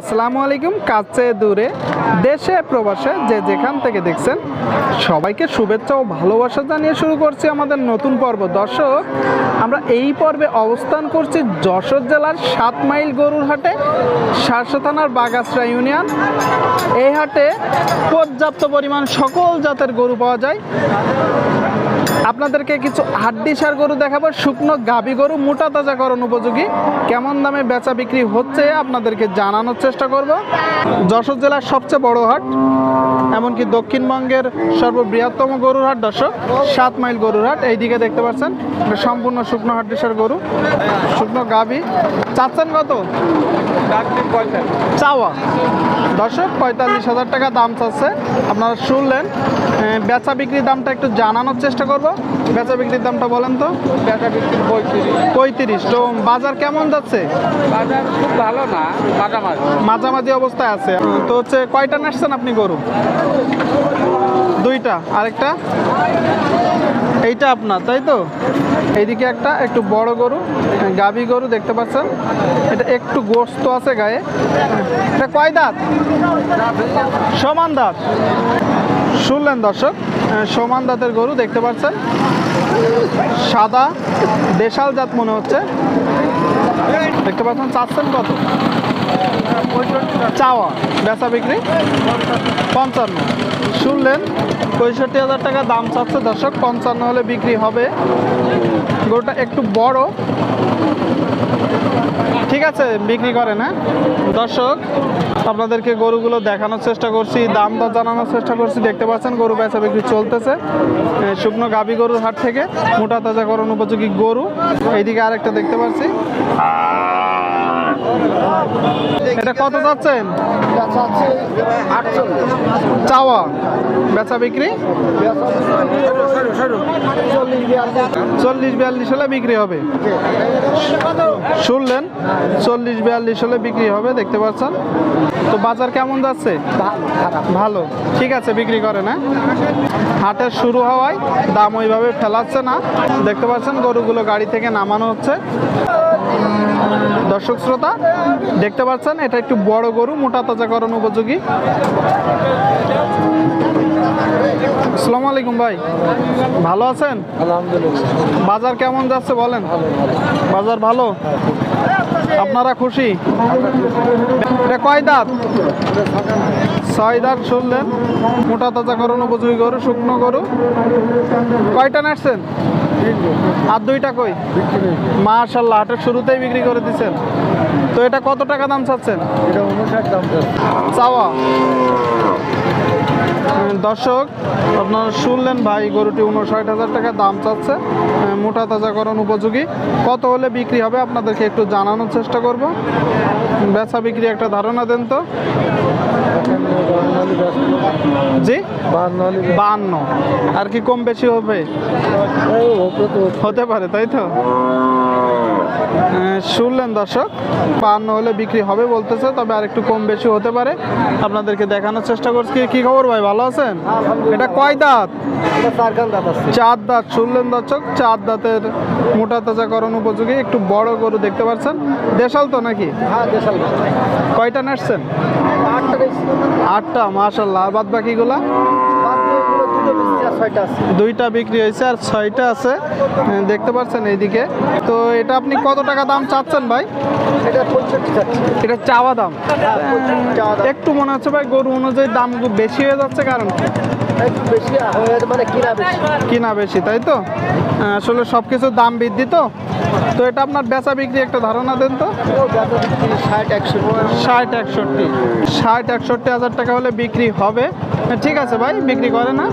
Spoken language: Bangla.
আসসালামু আলাইকুম, কাছে দূরে, দেশে, প্রবাসে, যে যেখান থেকে দেখছেন, সবাইকে শুভেচ্ছা ও ভালোবাসা জানিয়ে শুরু করছি আমাদের নতুন পর্ব। দর্শক, আমরা এই পর্বে অবস্থান করছি যশোর জেলার সাত মাইল গরুর হাটে, সারসা থানার বাগাসরা ইউনিয়ন। এই হাটে পর্যাপ্ত পরিমাণ সকল জাতের গরু পাওয়া যায়। আপনাদেরকে কিছু হাড্ডি সার গরু দেখাবো, শুকনো গাবি গরু, মোটা তাজাকরণ উপযোগী। কেমন দামে বেচা বিক্রি হচ্ছে আপনাদেরকে জানানোর চেষ্টা করব। যশোর জেলার সবচেয়ে বড় হাট, এমনকি দক্ষিণবঙ্গের সর্ববৃহত্তম গরুর হাট, দর্শক, সাত মাইল গরুর হাট, এইদিকে দেখতে পাচ্ছেন সম্পূর্ণ শুকনো হাড্ডি সার গরু, শুকনো গাবি চাচ্ছেন কত? চাওয়া। দর্শক, পঁয়তাল্লিশ হাজার টাকা দাম চাচ্ছে। আপনারা শুনলেন বেচা বিক্রির দামটা একটু জানানোর চেষ্টা করব? বেচা বিক্রির দামটা বলেন তো। বেচা বিক্রি পঁয়ত্রিশ। পঁয়ত্রিশ। তো বাজার কেমন যাচ্ছে? বাজার খুব ভালো না মাঝামাঝি। মাঝামাঝি অবস্থায় আছে। তো হচ্ছে কয়টা নাচছেন আপনি গরু? দুইটা। আরেকটা? এইটা আপনার তাই তো? এইদিকে একটা একটু বড় গরু গাভী গরু দেখতে পাচ্ছেন। এটা একটু গোস্ত আছে গায়ে। এটা কয় দাঁত? সমান দাঁত। শুনলেন দর্শক সমান দাঁতের গরু দেখতে পাচ্ছেন। সাদা, দেশাল জাত মনে হচ্ছে। দেখতে পাচ্ছেন, চাচ্ছেন কত? চাওয়া, বেচা বিক্রি, পঞ্চান্ন। শুনলেন, পঁয়ষট্টি হাজার টাকা দাম চাচ্ছে দর্শক, পঞ্চান্ন হলে বিক্রি হবে। গরুটা একটু বড়। ঠিক আছে, বিক্রি করেন হ্যাঁ? দর্শক, আপনাদেরকে গরুগুলো দেখানোর চেষ্টা করছি দাম দর জানানোর চেষ্টা করছি। দেখতে পাচ্ছেন, গরু বেচা বিক্রি চলতেছে। শুকনো গাভী গরুর হাট থেকে মোটা তাজা তাজাকরণ উপযোগী গরু। এইদিকে আরেকটা দেখতে পাচ্ছি। এটা কত যাচ্ছেন? চাওয়া। বেচা বিক্রি? চল্লিশ বিয়াল্লিশ হলে বিক্রি হবে। শুনলেন? চল্লিশ বিয়াল্লিশ হলে বিক্রি হবে, দেখতে পাচ্ছেন? তো বাজার কেমন যাচ্ছে? ভালো। ঠিক আছে, বিক্রি করে না হাটের শুরু হওয়ায় দাম ওইভাবে ফেলাচ্ছে না। দেখতে পাচ্ছেন, গরুগুলো গাড়ি থেকে নামানো হচ্ছে। দর্শক শ্রোতা দেখতে পাচ্ছেন এটা একটু বড় গরু মোটা তাজাকরণ উপযোগী। আসসালামু আলাইকুম ভাই। ভালো আছেন? আলহামদুলিল্লাহ। বাজার কেমন যাচ্ছে বলেন? বাজার ভালো? আপনারা খুশি? এটা কয় দাঁত? ছয় দাঁত শুনলেন। মোটা তাজাকরণ উপযোগী গরু শুকনো গরু। কয়টা নাড়ছেন? আর দুইটা কই? মাশাল্লাহ হাটের শুরুতেই বিক্রি করে দিচ্ছেন তো এটা কত টাকা দাম চাচ্ছেন? চাওয়া? দর্শক, আপনারা শুনলেন ভাই, গরুটি উনষাট হাজার টাকা দাম চাচ্ছে মোটা তাজাকরণ উপযোগী। কত হলে বিক্রি হবে আপনাদেরকে একটু জানানোর চেষ্টা করব। বেচা বিক্রি একটা ধারণা দেন তো। জি? বাহান্ন আর কি কম বেশি হবে? হতে পারে তাই তো? শুনলেন দর্শক বাহান্ন হলে বিক্রি হবে বলতেছে তবে আর একটু কম বেশি হতে পারে। আপনাদেরকে দেখানোর চেষ্টা করছি। কি খবর ভাই ভালো আছেন? এটা কয় দাঁত? চার দাঁত শুনলেন দর্শক? চার দাঁতের মোটা তাজাকরণ উপযোগী একটু বড় গরু দেখতে পাচ্ছেন। দেশাল তো নাকি? কয়টা নাচছেন আটটা মাশাল্লাহ বাদ বাকিগুলা দুইটা বিক্রি হয়েছে আর ছয়টা আছে। দেখতে পাচ্ছেন এইদিকে। তো এটা আপনি কত টাকা দাম চাচ্ছেন ভাই? এটা চাওয়া দাম। একটু মনে হচ্ছে ভাই গরু অনুযায়ী দাম বেশি হয়ে যাচ্ছে কারণ। কিনা বেশি, তাই তো? আসলে সব কিছুর দাম বৃদ্ধি তো। তো এটা আপনার বেচা বিক্রি একটা ধারণা দেন তো। ষাট একশো ষাট, একষট্টি। ষাট, একষট্টি হাজার টাকা হলে বিক্রি হবে। ঠিক আছে ভাই বিক্রি করে না